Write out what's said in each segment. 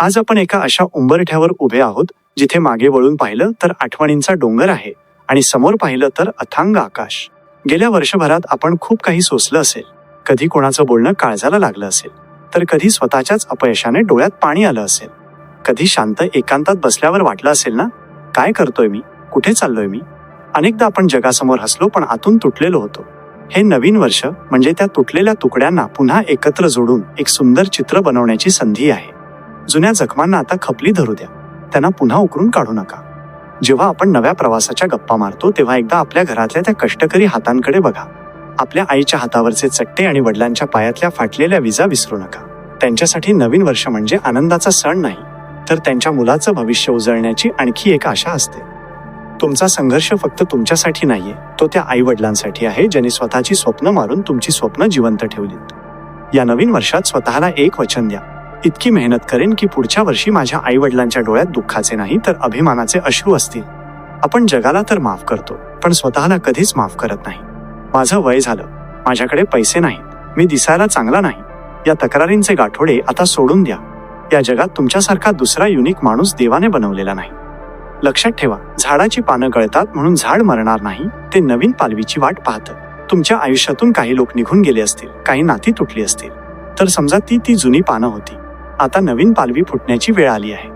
आज आपण एका अशा उंबरठ्यावर उभे आहोत जिथे मागे वळून पाहिलं तर आठवणींचा डोंगर आहे आणि समोर पाहिलं तर अथांग आकाश. गेल्या वर्षभरात आपण खूप काही सोसलं असेल. कधी कोणाचं बोलणं काळजाला लागलं असेल तर कधी स्वतःच्याच अपयशाने डोळ्यात पाणी आलं असेल. कधी शांत एकांतात बसल्यावर वाटलं असेल ना काय करतोय मी? कुठे चाललोय मी? अनेकदा आपण जगासमोर हसलो पण आतून तुटलेलो होतो. हे नवीन वर्ष म्हणजे त्या तुटलेल्या तुकड्यांना पुन्हा एकत्र जोडून एक सुंदर चित्र बनवण्याची संधी आहे. जुन्या जखमांना आता खपली धरू द्या. त्यांना पुन्हा उकरून काढू नका. जेव्हा आपण नव्या प्रवासाच्या गप्पा मारतो तेव्हा एकदा आपल्या घरातल्या त्या कष्टकरी हातांकडे बघा. आपल्या आईच्या हातावरचे चट्टे आणि वडिलांच्या पायातल्या फाटलेल्या विजा विसरू नका. त्यांच्यासाठी नवीन वर्ष म्हणजे आनंदाचा सण नाही तर त्यांच्या मुलाचं भविष्य उजळण्याची आणखी एक आशा असते. तुमचा संघर्ष फक्त तुमच्यासाठी नाहीये तो त्या आई वडिलांसाठी आहे ज्यांनी स्वतःची स्वप्न मारून तुमची स्वप्न जिवंत ठेवलीत. या नवीन वर्षात स्वतःला एक वचन द्या. इतकी मेहनत करेन की पुढच्या वर्षी माझ्या आई वडिलांच्या डोळ्यात दुःखाचे नाही तर अभिमानाचे अश्रू असतील. आपण जगाला तर माफ करतो पण स्वतःला कधीच माफ करत नाही. माझं वय झालं. माझ्याकडे पैसे नाहीत. मी दिसायला चांगला नाही. या तक्रारींचे गाठोडे आता सोडून द्या. या जगात तुमच्यासारखा दुसरा युनिक माणूस देवाने बनवलेला नाही. लक्षात ठेवा झाडाची पानं गळतात म्हणून झाड मरणार नाही ते नवीन पालवीची वाट पाहतं. तुमच्या आयुष्यातून काही लोक निघून गेले असतील काही नाती तुटली असतील. तर समजा ती ती जुनी पानं होती. आता नवीन पालवी फुटण्याची वेळ आली आहे.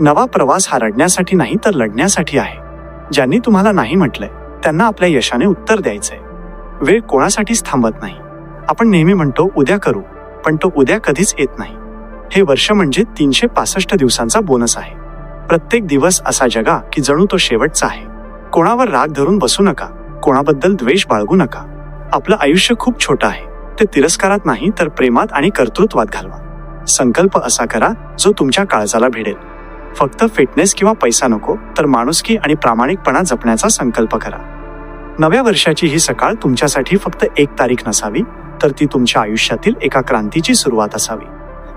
नवा प्रवास हा रडण्यासाठी नाही तर लढण्यासाठी आहे. ज्यांनी तुम्हाला नाही म्हटलंय त्यांना आपल्या यशाने उत्तर द्यायचंय. वेळ कोणासाठीच थांबत नाही. आपण नेहमी म्हणतो उद्या करू पण तो उद्या कधीच येत नाही. हे वर्ष म्हणजे तीनशे पासष्ट दिवसांचा बोनस आहे. प्रत्येक दिवस असा जगा की जणू तो शेवटचा आहे. कोणावर राग धरून बसू नका. कोणाबद्दल द्वेष बाळगू नका. आपलं आयुष्य खूप छोटं आहे. ते तिरस्कारात नाही तर प्रेमात आणि कर्तृत्वात घालवा. संकल्प असा करा जो तुमच्या काळजाला भिडेल. फक्त फिटनेस किंवा पैसा नको तर माणुसकी आणि प्रामाणिकपणा जपण्याचा संकल्प करा. नव्या वर्षाची ही सकाळ तुमच्यासाठी फक्त एक तारीख नसावी तर ती तुमच्या आयुष्यातील एका क्रांतीची सुरुवात असावी.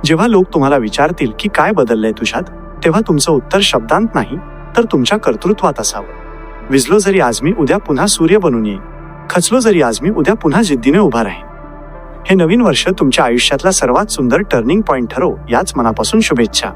जेव्हा लोक तुम्हाला विचारतील की काय बदललंय तुझ्यात तेव्हा तुमचं उत्तर शब्दांत नाही तर तुमच्या कर्तृत्वात असावं. विजलो जरी आज मी उद्या पुन्हा सूर्य बनून येईन. खचलो जरी आज मी उद्या पुन्हा जिद्दीने उभा राहीन. हे नवीन वर्ष तुमच्या आयुष्यातला सर्वात सुंदर टर्निंग पॉइंट ठरो याच मनापासून शुभेच्छा.